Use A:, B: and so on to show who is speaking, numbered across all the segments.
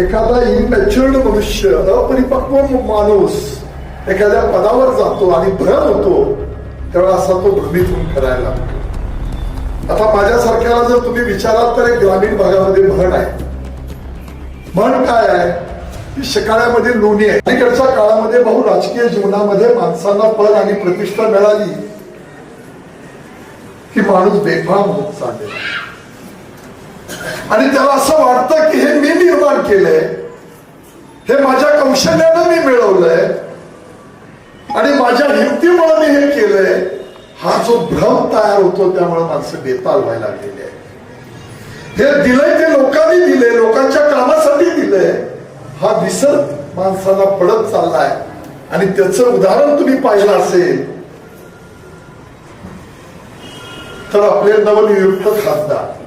A: एखादा इमॅच्युअर्ड मनुष्य अपरिपक्व माणूस एखाद्या पदावर जातो आणि भ्रम होतो तेव्हा असा तो भ्रमित होऊन करायला आता माझ्यासारख्याला जर तुम्ही विचाराल तर एक ग्रामीण भागामध्ये म्हण आहे. म्हण काय आहे? शिकाळ्यामध्ये लोणी आहे. अलीकडच्या काळामध्ये बहु राजकीय जीवनामध्ये माणसांना पद आणि प्रतिष्ठा मिळाली की माणूस बेफाम होत चाललेला आणि त्याला असं वाटतं की हे निर्माण केलंय हे माझ्या कौशल्यानं मी मिळवलंय आणि माझ्या युक्तीमुळे मी हे केलंय हा जो भ्रम तयार होतो त्यामुळे माणसं बेताल व्हायला लागलेली आहे. हे दिलंय ते लोकांनी दिले लोकांच्या कामासाठी दिलंय हा विसर माणसाला पडत चाललाय. आणि त्याचं उदाहरण तुम्ही पाहिलं असेल तर आपले नवनियुक्त खासदार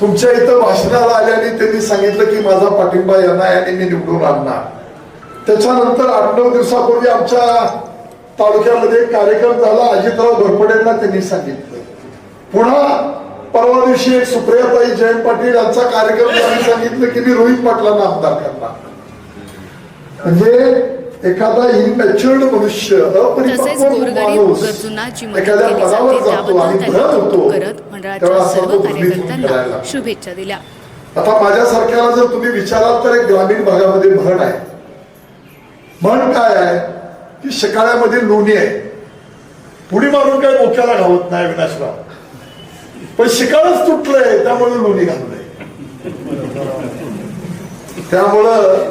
A: तुमच्या इथं भाषणाला आल्याने त्यांनी सांगितलं की माझा पाठिंबा यांना याने मी निवडून आणणार. त्याच्यानंतर आठ नऊ दिवसापूर्वी आमच्या तालुक्यामध्ये कार्यक्रम झाला अजितराव घोरपडेंना त्यांनी सांगितलं. पुन्हा परवा दिवशी एक सुप्रियाताई जयंत पाटील यांचा कार्यक्रम त्यांनी सांगितलं की मी रोहित पाटलांना आमदार करणार. म्हणजे एखादा इनमॅच्युअर्ड मनुष्य
B: तसेच गोरगरीब गरजूंना मदत केली जाते त्याबद्दल त्यांनी कौतुक करत मंडळाच्या सर्व कार्यकर्त्यांना. शुभेच्छा दिल्या.
A: आता माझ्यासारख्याला जर तुम्ही विचाराल तर एक ग्रामीण भागामध्ये म्हण आहे. म्हण काय आहे? की शिकाळ्यामध्ये लोणी आहे. पुढी मारून काय डोक्याला घावत नाही विनाशराव. पण शिकाळच तुटलंय त्यामुळे लोणी घाललंय. त्यामुळं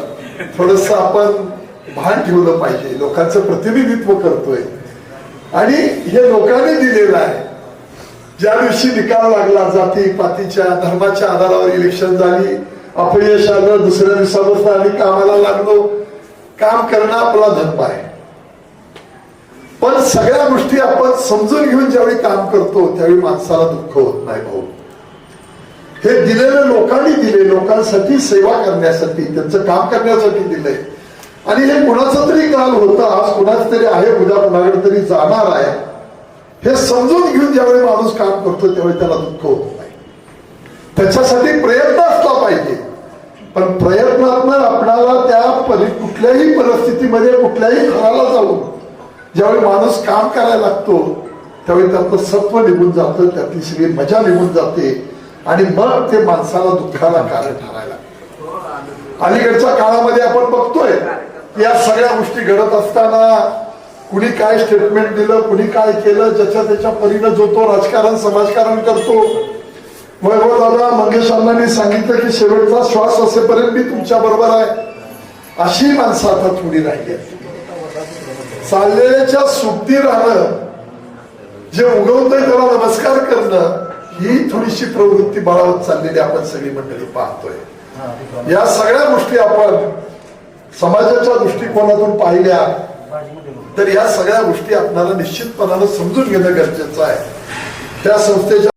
A: थोडस आपण भान ठेवलं पाहिजे. लोकांचं प्रतिनिधित्व करतोय. आणि हे लोकांनी दिलेलं आहे. ज्या दिवशी निकाल लागला जाती पातीच्या धर्माच्या आधारावर इलेक्शन झाली अपयश आलं दुसऱ्या दिवसापासून आम्ही कामाला लागलो. काम करणं आपला धर्म आहे. पण सगळ्या गोष्टी आपण समजून घेऊन ज्यावेळी काम करतो त्यावेळी माणसाला दुःख होत नाही भाऊ. हे दिलेलं लोकांनी दिले लोकांसाठी सेवा करण्यासाठी त्यांचं काम करण्यासाठी दिलंय. आणि हे कुणाचा तरी काल होता आज कुणाच तरी आहे उद्या कुणाकडे तरी जाणार आहे. हे समजून घेऊन ज्यावेळी माणूस काम करतो त्यावेळी त्याला दुःख होत नाही. त्याच्यासाठी प्रयत्न असला पाहिजे. पण प्रयत्नातनं आपणाला त्या परि कुठल्याही परिस्थितीमध्ये कुठल्याही घराला जाऊन ज्यावेळी माणूस काम करायला लागतो त्यावेळी त्यातलं सत्व निघून जातं त्यातली सगळी मजा निघून जाते. आणि मग ते माणसाला दुःखाला कारण ठरायला अलीकडच्या काळामध्ये आपण बघतोय या सगळ्या गोष्टी घडत असताना कुणी काय स्टेटमेंट दिलं कुणी काय केलं ज्याच्या त्याच्या परीनं जो तो राजकारण समाजकारण करतो. वैभव दादा मंगेश अण्णांनी सांगितलं की शेवटचा श्वास असेपर्यंत मी तुमच्या बरोबर आहे. अशी माणसं आता थोडी राहिली चाललेल्याच्या सुट्टी राहणं जे उगवतंय त्याला नमस्कार करणं ही थोडीशी प्रवृत्ती बाळावत चाललेली आपण सगळी मंडळी पाहतोय. या सगळ्या गोष्टी आपण समाजाच्या दृष्टिकोनातून पाहिल्या तर या सगळ्या गोष्टी आपल्याला निश्चितपणानं समजून घेणं गरजेचं आहे. त्या संस्थेच्या